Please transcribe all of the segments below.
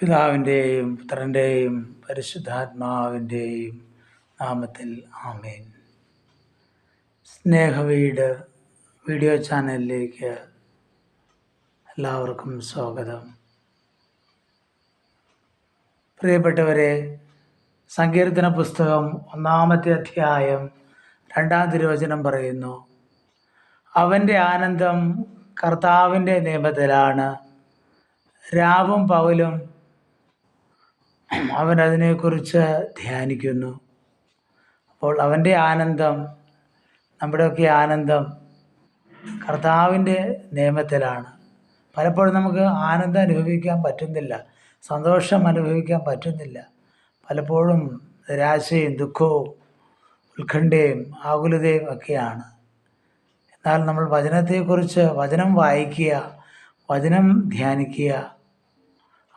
പിതാവിന്റെയും പുത്രന്റെയും പരിശുദ്ധാത്മാവിന്റെയും നാമത്തിൽ ആമേൻ. സ്നേഹവീട് വീഡിയോ ചാനലിലേക്ക് എല്ലാവർക്കും സ്വാഗതം. പ്രിയപ്പെട്ടവരെ സങ്കീർത്തന പുസ്തകം ഒന്നാമത്തെ അധ്യായം രണ്ടാം തിരുവചനം പറയുന്നു അവന്റെ ആനന്ദം കർത്താവിന്റെ നിയമത്തിലാണ്. രാവും പകലും അവൻ അതിനെക്കുറിച്ച് ധ്യാനിക്കുന്നു. അപ്പോൾ അവന്റെ ആനന്ദം നമ്മുടെയൊക്കെ ആനന്ദം കർത്താവിന്റെ നിയമത്തിലാണ്. പലപ്പോഴും നമുക്ക് ആനന്ദം അനുഭവിക്കാൻ പറ്റുന്നില്ല സന്തോഷം അനുഭവിക്കാൻ പറ്റുന്നില്ല. പലപ്പോഴും നിരാശയും ദുഃഖവും ഉത്കണ്ഠയും ആകുലതയും ഒക്കെയാണ്. എന്നാൽ നമ്മൾ വചനത്തെക്കുറിച്ച് വചനം വായിക്കുക വചനം ധ്യാനിക്കുക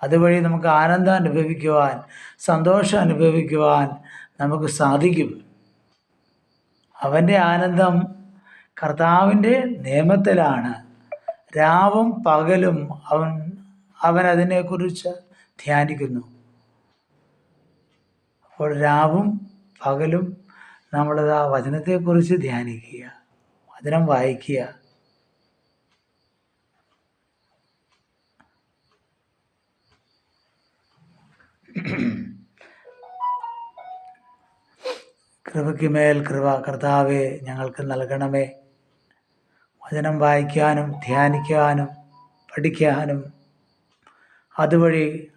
അതുവഴി നമുക്ക് ആനന്ദം അനുഭവിക്കുവാൻ സന്തോഷം അനുഭവിക്കുവാൻ നമുക്ക് സാധിക്കും. അവന്റെ ആനന്ദം കർത്താവിന്റെ നിയമത്തിലാണ്. രാവും പകലും അവൻ അവൻ അതിനെക്കുറിച്ച് ധ്യാനിക്കുന്നു. അപ്പോൾ രാവും പകലും നമ്മളത് ആ വചനത്തെക്കുറിച്ച് ധ്യാനിക്കുക വചനം വായിക്കുക. കൃപയ്ക്ക് മേൽ കൃപ കർത്താവെ ഞങ്ങൾക്ക് നൽകണമേ. വചനം വായിക്കാനും ധ്യാനിക്കാനും പഠിക്കാനും അതുവഴി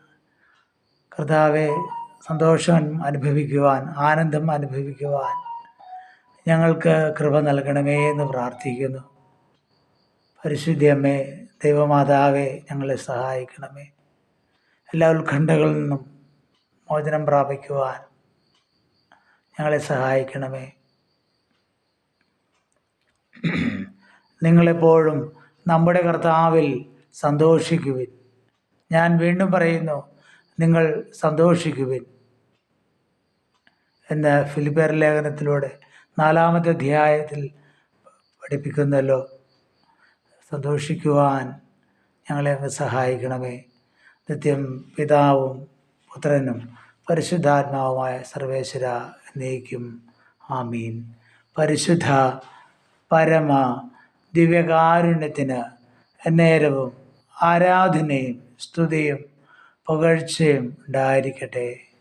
കർത്താവെ സന്തോഷം അനുഭവിക്കുവാൻ ആനന്ദം അനുഭവിക്കുവാൻ ഞങ്ങൾക്ക് കൃപ നൽകണമേ എന്ന് പ്രാർത്ഥിക്കുന്നു. പരിശുദ്ധിയമ്മേ ദൈവമാതാവെ ഞങ്ങളെ സഹായിക്കണമേ. എല്ലാ ഉത്കണ്ഠകളിൽ നിന്നും മോചനം പ്രാപിക്കുവാൻ ഞങ്ങളെ സഹായിക്കണമേ. നിങ്ങളെപ്പോഴും നമ്മുടെ കർത്താവിൽ സന്തോഷിക്കുവിൻ. ഞാൻ വീണ്ടും പറയുന്നു നിങ്ങൾ സന്തോഷിക്കുവിൻ. എന്ന ഫിലിപ്പർ ലേഖനത്തിലൂടെ നാലാമത്തെ അധ്യായത്തിൽ പഠിപ്പിക്കുന്നല്ലോ സന്തോഷിക്കുവാൻ ഞങ്ങളെ സഹായിക്കണമേ. നിത്യം പിതാവും പുത്രനും പരിശുദ്ധാത്മാവുമായ സർവേശ്വര എന്നേക്കും. ആമീൻ. പരിശുദ്ധ പരമ ദിവ്യകാരുണ്യത്തിന് നേരവും ആരാധനയും സ്തുതിയും പുകഴ്ചയും ഉണ്ടായിരിക്കട്ടെ.